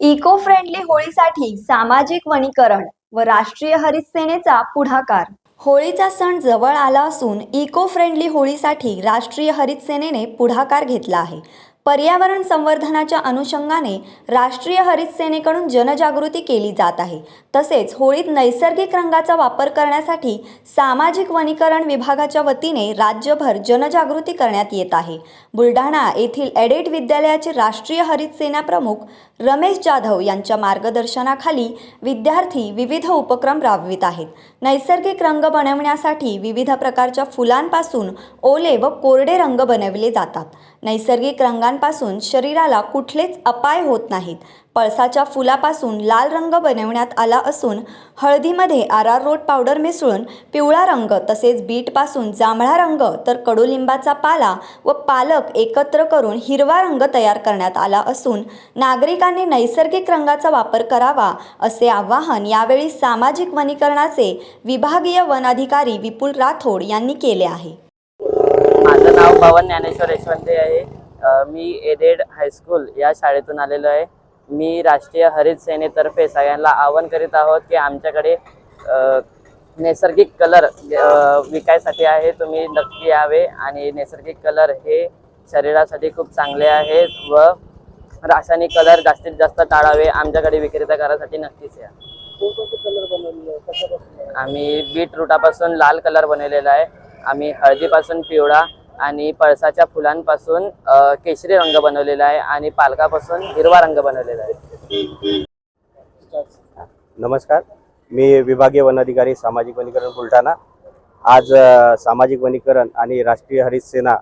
Eco friendly होळीसाठी सामाजिक वनीकरण व राष्ट्रीय हरित सेनेचा पुढाकार. होळीचा सण जवळ आला असून इको फ्रेंडली होळीसाठी राष्ट्रीय हरित सेनेने पुढाकार घेतला आहे. पर्यावरण संवर्धनाच्या अनुषंगाने राष्ट्रीय हरित सेनेकडून जनजागृती केली जात आहे. तसेच होळीत नैसर्गिक रंगाचा वापर करण्यासाठी सामाजिक वनीकरण विभागाच्या वतीने राज्यभर जनजागृती करण्यात येत आहे. बुलढाणा येथील एडेट विद्यालयाचे राष्ट्रीय हरित सेना प्रमुख रमेश जाधव यांच्या मार्गदर्शनाखाली विद्यार्थी विविध उपक्रम राबवित आहेत. नैसर्गिक रंग बनवण्यासाठी विविध प्रकारच्या फुलांपासून ओले व कोरडे रंग बनवले जातात. नैसर्गिक रंगांपासून शरीराला कुठलेच अपाय होत नाहीत. पळसाच्या फुलापासून लाल रंग बनवण्यात आला असून हळदीमध्ये आर रोट पावडर मिसळून पिवळा रंग तसेच बीटपासून जांभळा रंग तर कडुलिंबाचा पाला व पालक एकत्र करून हिरवा रंग तयार करण्यात आला असून नागरिकांनी नैसर्गिक रंगाचा वापर करावा असे आवाहन यावेळी सामाजिक वनीकरणाचे विभागीय वन अधिकारी विपुल राठोड यांनी केले आहे. पवन ज्ञानेश्वर यशवंते आहे. मी एडेड हायस्कूल या शाळेतून आलेलो आहे. मी राष्ट्रीय हरित सेनेतर्फे सगळ्यांना आवाहन करीत आहोत की आमच्याकडे नैसर्गिक कलर विकायसाठी आहे. तुम्ही नक्की यावे आणि नैसर्गिक कलर हे शरीरासाठी खूप चांगले आहेत व रासायनिक कलर जास्तीत जास्त टाळावे. आमच्याकडे विक्रेता करासाठी नक्कीच या. आम्ही बीट रूटापासून लाल कलर बनवलेला आहे. आम्ही हळदीपासून पिवळा आणि पळसाच्या फुलांपासून केशरी रंग बनवलेला आहे आणि पालकापासून हिरवा रंग बनवलेला आहे. नमस्कार. मी विभागीय वनाधिकारी सामाजिक वनीकरण बुलढाणा. आज सामाजिक वनीकरण आणि राष्ट्रीय हरित सेना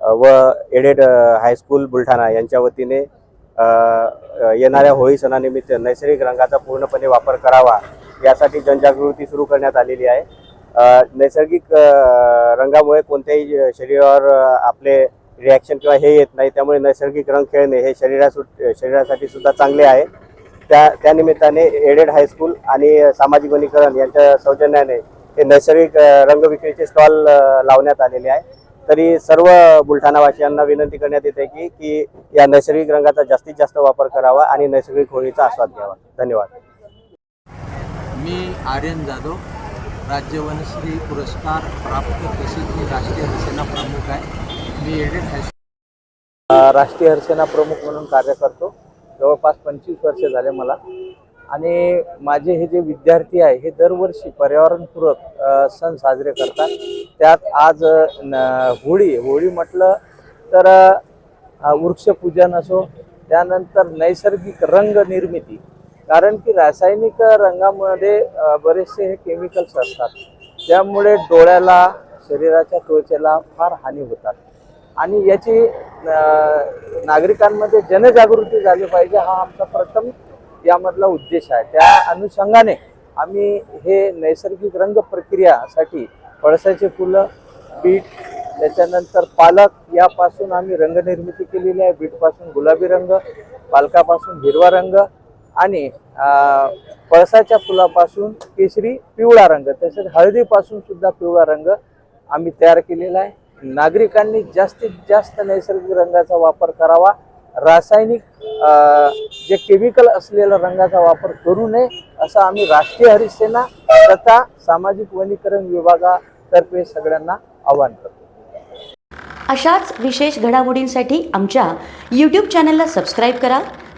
व एडेड हायस्कूल बुलढाणा यांच्या वतीने येणाऱ्या होळी सणानिमित्त नैसर्गिक रंगाचा पूर्णपणे वापर करावा यासाठी जनजागृती सुरू करण्यात आलेली आहे. नैसर्गिक रंगामुळे कोणत्याही शरीरावर आपले रिॲक्शन किंवा हे येत नाही. त्यामुळे नैसर्गिक रंग खेळणे हे शरीरासु शरीरासाठी सुद्धा चांगले आहे. त्या त्यानिमित्ताने एडेड हायस्कूल आणि सामाजिक वनीकरण यांच्या सौजन्याने हे नैसर्गिक रंगविक्रीचे रंग विक्रीचे स्टॉल लावण्यात आलेले आहे. तरी सर्व बुलढाणावासियांना विनंती करण्यात येते की की या नैसर्गिक रंगाचा जास्तीत जास्त वापर करावा आणि नैसर्गिक होळीचा आस्वाद घ्यावा. धन्यवाद. मी आर्यन जाधव. राज्य वनश्री पुरस्कार प्राप्त तसेच मी राष्ट्रीय हरसेना प्रमुख आहे. मी एडेड हायस्कूल राष्ट्रीय हरसेना प्रमुख म्हणून कार्य करतो. जवळपास पंचवीस वर्ष झाले मला. आणि माझे हे जे विद्यार्थी आहे हे दरवर्षी पर्यावरणपूरक सण साजरे करतात. त्यात आज न- होळी होळी म्हटलं तर वृक्षपूजन असो त्यानंतर नैसर्गिक रंग निर्मिती कारण की रासायनिक रंगामध्ये बरेचसे हे केमिकल्स असतात. त्यामुळे डोळ्याला शरीराच्या त्वचेला फार हानी होतात. आणि याची नागरिकांमध्ये जनजागृती झाली पाहिजे हा आमचा प्रथम यामधला उद्देश आहे. त्या अनुषंगाने आम्ही हे नैसर्गिक रंग प्रक्रियासाठी पळसाचे फुलं बीट त्याच्यानंतर पालक यापासून आम्ही रंगनिर्मिती केलेली आहे. बीटपासून गुलाबी रंग पालकापासून हिरवा रंग आणि पळसाच्या फुलापासून केशरी पिवळा रंग तसेच हळदीपासून सुद्धा पिवळा रंग आम्ही तयार केलेला आहे. नागरिकांनी जास्तीत जास्त नैसर्गिक रंगाचा वापर करावा. रासायनिक जे केमिकल असलेल्या रंगाचा वापर करू नये असं आम्ही राष्ट्रीय हरिसेना तथा सामाजिक वनीकरण विभागातर्फे सगळ्यांना आवाहन करतो. अशाच विशेष घडामोडींसाठी आमच्या यूट्यूब चॅनलला सबस्क्राईब करा.